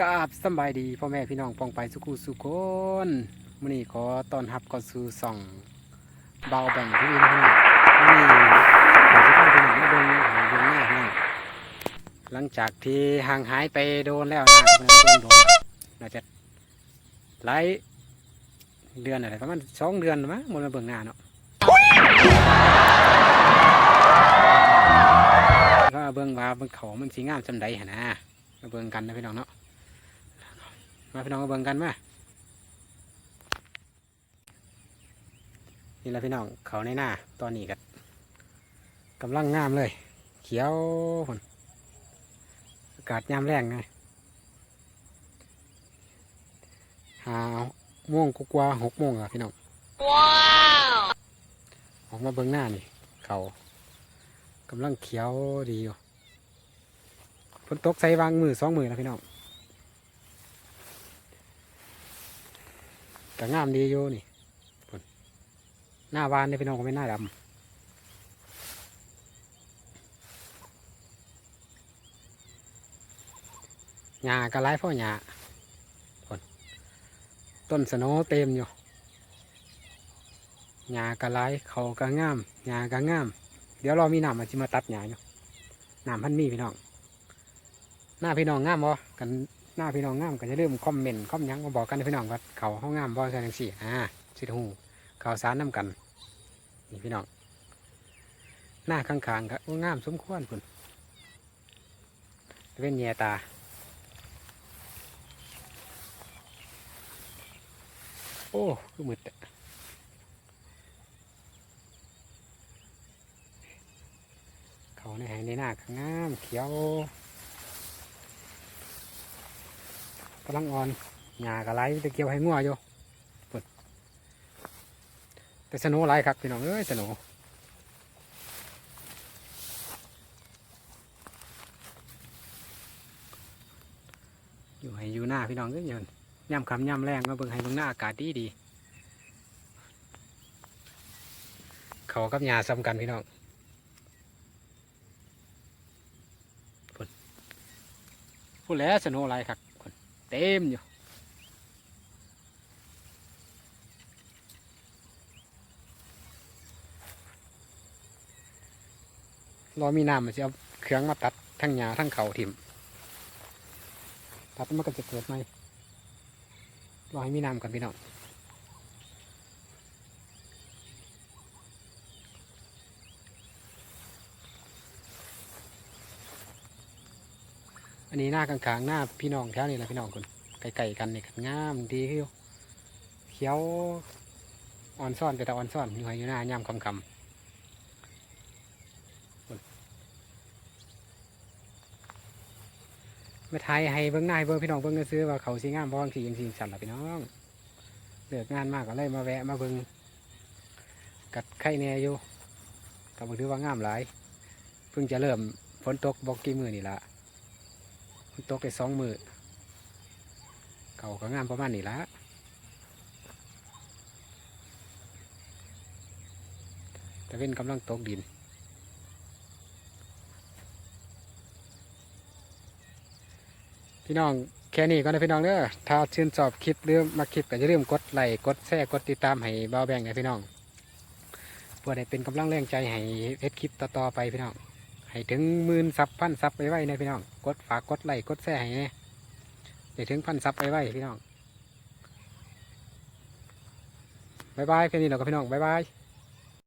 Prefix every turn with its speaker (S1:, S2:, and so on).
S1: กราบสบายดีพ่อแม่พี่น้องปองไปสุขุสุคนมื้อนี้ขอต้อนรับเข้าสู่ส่องเบาแบ่งที่นี่นะพี่น้องมื้อนี้ผมจะพาพี่น้องมาเบิ่งหาเบิ่งหน้าพี่น้องหลังจากที่ห่างหายไปโดนแล้วนะพี่น้องเบิ่งโดนน่าจะหลายเดือนอะไรประมาณสองเดือนมั้งมันมาเบิ่งหน้าเนาะก็เบิ่งว่าเบิ่งเขามันสีงามจำใดหนนะมาเบิ่งกันนะพี่น้องเนาะ มาพี่น้องมาเบิ่งกันมานี่แหละพี่น้องเขาในหน้าตอนนี้กันกำลังงามเลย เขียวฝนอากาศยามแรงไงหาโม่วงกว่าๆหกโมงอะพี่น้อง
S2: ว้าว
S1: ออกมาเบิ่งหน้านี่ เขากำลังเขียวดีอยู่ฝนตกใส่วางมือสองมือนะพี่น้อง แต่งามดีอยู่นี่หน้าบานนี่พี่น้องก็ไม่น้าดำหญ้าก็ไล่พ่อหญ้าต้นสนว์เต็มอยู่หญ้ากะไรเขากะงามหญ้ากะงาม เดี๋ยวเรามีน้ำมาจิมาตัดหญ้าอยู่น้ำพันมีพี่น้องหน้าพี่น้องงามบ่กัน หน้าพี่น้องงามก็จะเริ่มคอมเมนต์คอมยังมาบอกกันนะพี่น้องว่าเขาห้องงามบ่ใช่จังสี่อ่าสิหูข่าวสารน้กันนี่พี่น้องหน้าข้างๆก็โอ้งามสมควรพุ่นเว้นแย่ตาโอ้คือมืดอะเขาในหายในหน้าก็งามเขียว กำลังอ่อนหญ้ากระไรตะเกียวให้งัวอยู่ปุ่นแต่สนุไรครับพี่น้องเอ้ยสนุอยู่ให้อยู่หน้าพี่น้องเอ้ยยันย่ำคำย่ำแรงก็เบิ่งให้เบิ่งหน้าอากาศดีดีเขากับหญ้าซ้ำกันพี่น้องพูดแล้วสนว์ไลครับ เต็มอยู่รอมีน้ำมันจะเอาเครื่องมาตัดทั้งหญ้าทั้งเขาถิ่มตัดมันก็จะเกิดไหมรอให้มีน้ำกันพี่น้อง อันนี้หน้ากลางๆหน้าพี่น้องแถวนี้แหละพี่น้องคนไก่ๆกันเนี่กันงามดีคือเขียวอ่อนซ่อนไปแต่อ่อนซ่อนอยู่ให้อยู่หน้าย่ำคำคำมาไทยให้เบิ้งหน้าให้เบิ้งพี่น้องเบิ้งก็ซื้อว่าเขาสีงามบ้องสียังสีสันละพี่น้องเลือกงานมากก็เลยมาแวะมาเบิ้งกัดไข่แน่อยู่กับถือว่างามหลายเพิ่งจะเริ่มฝนตกบอกกี่มือนี่ละ ฝนตกไปสองมือเขาก็งามประมาณนี้ละแต่เป็นกำลังตกดินพี่น้องแค่นี้ก็ได้พี่น้องเด้อถ้าชื่นชอบคลิปหรือมาคลิปก็อย่าลืมกดไลค์กดแชร์กดติดตามให้เบาแบ่งนะพี่น้องเพื่อได้เป็นกำลังแรงใจให้เฮ็ดคลิปต่อๆไปพี่น้อง ให้ถึงหมื่นซับพันซับไปไว้นะพี่น้อง กดฝากกดไลค์กดแชร์ให้แน่ให้ถึงพันซับไปไว้พี่น้องบายบายแค่นี้เราก็พี่น้องบายบาย